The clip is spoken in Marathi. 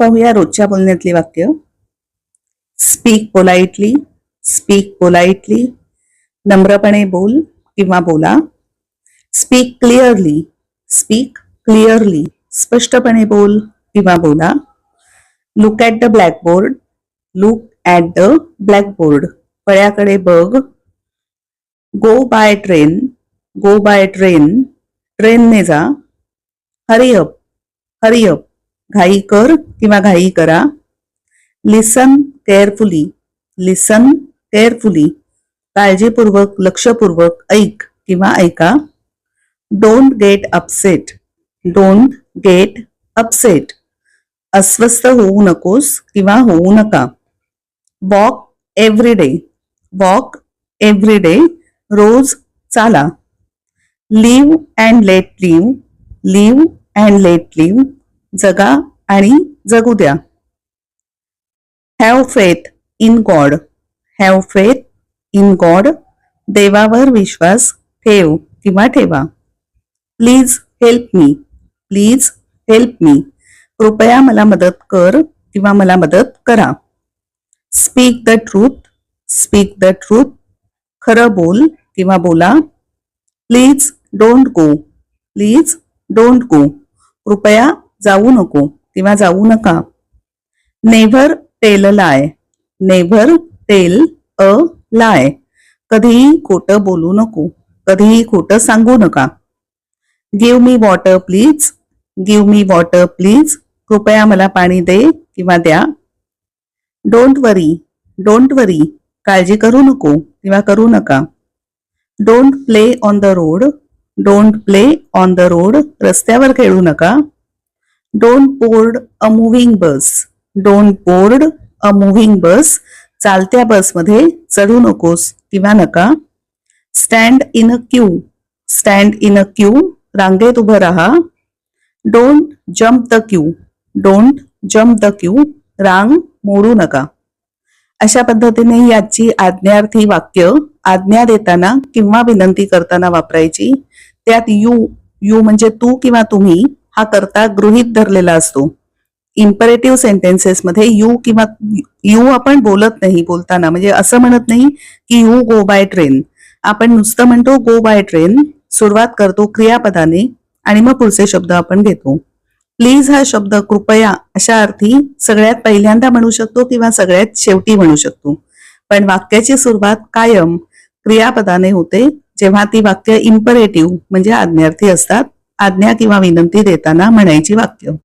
पाहूया रोजच्या बोलण्यातली वाक्य. स्पीक पोलाइटली स्पीक पोलाइटली नम्रपणे बोल किंवा बोला. स्पीक क्लिअरली स्पीक क्लिअरली स्पष्टपणे बोल किंवा बोला. Look at the blackboard look at the blackboard फळ्याकडे बघ. Go by train go by train ट्रेनने जा. हरी अप हरी अप घाई कर किंवा घाई करा. लिसन केअरफुली लिसन केअरफुली काळजीपूर्वक लक्षपूर्वक ऐक किंवा ऐका. Don't get upset don't get upset अस्वस्थ होऊ नकोस किंवा होऊ नका. Walk every day walk every day रोज चाला. Live and let live live and let live जगा आणि जगू द्या. Have faith in God have faith in God देवावर विश्वास ठेव किंवा ठेवा. Please help me please help me कृपया मला मदत कर किंवा मला मदत करा. Speak the truth speak the truth खरं बोल किंवा बोला. Please don't go please don't go कृपया जाऊ नको किंवा जाऊ नका. Never tell lie never tell a lie. कधीही खोटं बोलू नको कधीही खोटं सांगू नका. Give me water please give me water please कृपया मला पाणी दे किंवा द्या. डोंट वरी डोंट वरी काळजी करू नको किंवा करू नका. Don't play on the road don't play on the road रस्त्यावर खेळू नका. Don't board a moving bus don't board a moving bus चालत्या बसमध्ये चढू नकोस किंवा नका. Stand in a queue stand in a queue रांगेत उभं राहा. Don't jump the queue don't jump the queue रांग मोडू नका. अशा पद्धतीने याची आज्ञार्थी वाक्य आज्ञा देताना किंवा विनंती करताना वापरायची. त्यात यू यू म्हणजे तू किंवा तुम्ही हा करता गृहित धरलेला असतो. इम्परेटिव्ह सेंटेन्सेस मध्ये यू किंवा यू आपण बोलत नाही बोलताना. म्हणजे असं म्हणत नाही की यू गो बाय ट्रेन आपण नुसतं म्हणतो गो बाय ट्रेन सुरुवात करतो क्रियापदाने आणि मग पुढचे शब्द आपण घेतो. प्लीज हा शब्द कृपया अशा अर्थी सगळ्यात पहिल्यांदा म्हणू शकतो किंवा सगळ्यात शेवटी म्हणू शकतो. पण वाक्याची सुरुवात कायम क्रियापदाने होते जेव्हा ती वाक्य इम्परेटिव्ह म्हणजे आज्ञार्थी असतात. आज्ञा किंवा विनंती देताना म्हणायची वाक्य.